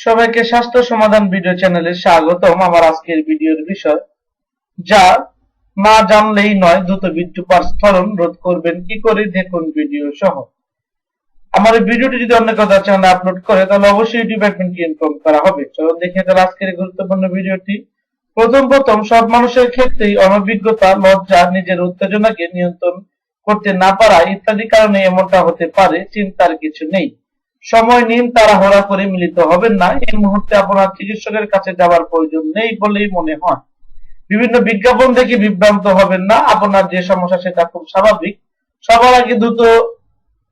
সবাইকে স্বাস্থ্য সমাধান ভিডিও চ্যানেলে স্বাগতম। আমার আজকের ভিডিওর বিষয়, যা না জানলেই নয়, দ্রুত বীর্যপাত স্খলন রোধ করবেন কি করে দেখুন ভিডিও সহ। আমার ভিডিওটি যদি অন্য কথা চ্যানেলে আপলোড করে, তাহলে অবশ্যই ডিপার্টমেন্টকে ইনফর্ম করা হবে। চলুন দেখে তাহলে আজকের গুরুত্বপূর্ণ ভিডিওটি। প্রথম প্রথম, সব মানুষের ক্ষেত্রেই অনভিজ্ঞতা, লজ্জা, নিজের উত্তেজনাকে নিয়ন্ত্রণ করতে না পারা ইত্যাদি কারণে এমনটা হতে পারে, চিন্তার কিছু নেই। সময় নিন, তাড়াহুড়া করে মিলিত হবেন না। এই মুহূর্তে আপনার চিকিৎসকের কাছে যাওয়ার প্রয়োজন নেই বলেই মনে হয়। বিভিন্ন বিজ্ঞাপন দেখে বিভ্রান্ত হবেন না। আপনার যে সমস্যা, সেটা খুব স্বাভাবিক। সবার আগে দ্রুত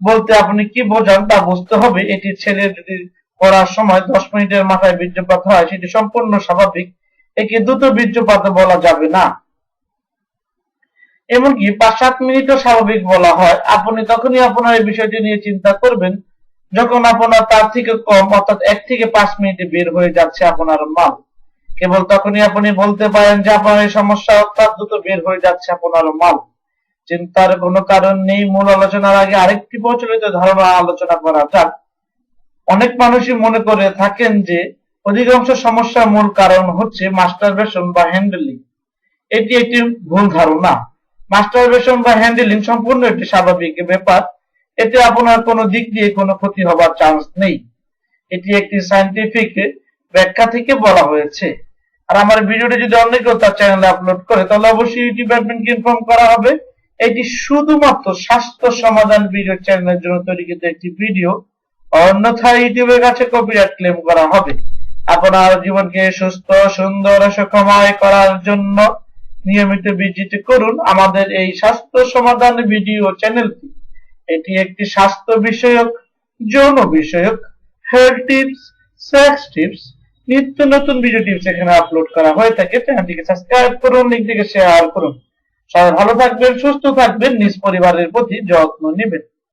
বলতে আপনি কি বোঝান তা বুঝতে হবে। এটি ছেলে যদি করার সময় দশ মিনিটের মাথায় বীর্যপাত হয়, সেটি সম্পূর্ণ স্বাভাবিক। একে দ্রুত বীর্যপাত বলা যাবে না। এমনকি পাঁচ সাত মিনিটও স্বাভাবিক বলা হয়। আপনি তখনই আপনার এই বিষয়টি নিয়ে চিন্তা করবেন। যখন আপনার তার থেকে কম, অর্থাৎ এক থেকে পাঁচ মিনিটে বের হয়ে যাচ্ছে আপনার মাল, কেবল তখনই আপনি বলতে পারেন যে আপনার এই সমস্যা অর্থাৎ দ্রুত বের হয়ে যাচ্ছে আপনার মাল। চিন্তার কোনো কারণ নেই, মূল আলোচনার আগে আরেকটি প্রচলিত ধারণা আলোচনা করা যাক। অনেক মানুষই মনে করে থাকেন যে অধিকাংশ সমস্যার মূল কারণ হচ্ছে মাস্টারবেশন বা হ্যান্ডেলিং এটি একটি ভুল ধারণা। মাস্টারবেশন বা হ্যান্ডেলিং সম্পূর্ণ একটি স্বাভাবিক ব্যাপার। এতে আপনার কোনো দিক দিয়ে কোনো ক্ষতি হবার চান্স নেই। এটি একটি সাইন্টিফিক ব্যাখ্যা থেকে বলা হয়েছে। আর আমার ভিডিওটি যদি অন্য কেউ তার চ্যানেলে আপলোড করে, তাহলে অবশ্যই ইউটিউব অ্যাডমিনকে ইনফর্ম করা হবে। এটি শুধুমাত্র স্বাস্থ্য সমাধান ভিডিও চ্যানেলের জন্য তৈরিকৃত একটি ভিডিও অন্যথায় ইউটিউবের কাছে কপিরাইট ক্লেম করা হবে। আপনার জীবনকে সুস্থ, সুন্দর, সুখময় করার জন্য নিয়মিত ভিজিট করুন আমাদের এই স্বাস্থ্য সমাধান ভিডিও চ্যানেলটি এটি একটি স্বাস্থ্য বিষয়ক, যৌন বিষয়ক হেলথ টিপস সেক্স টিপস নিত্য নতুন ভিডিও টিপস এখানে আপলোড করা হয়ে থাকে। চ্যানেলটিকে সাবস্ক্রাইব করুন লিঙ্কটিকে শেয়ার করুন। সবাই ভালো থাকবেন, সুস্থ থাকবেন, নিজ পরিবারের প্রতি যত্ন নেবেন।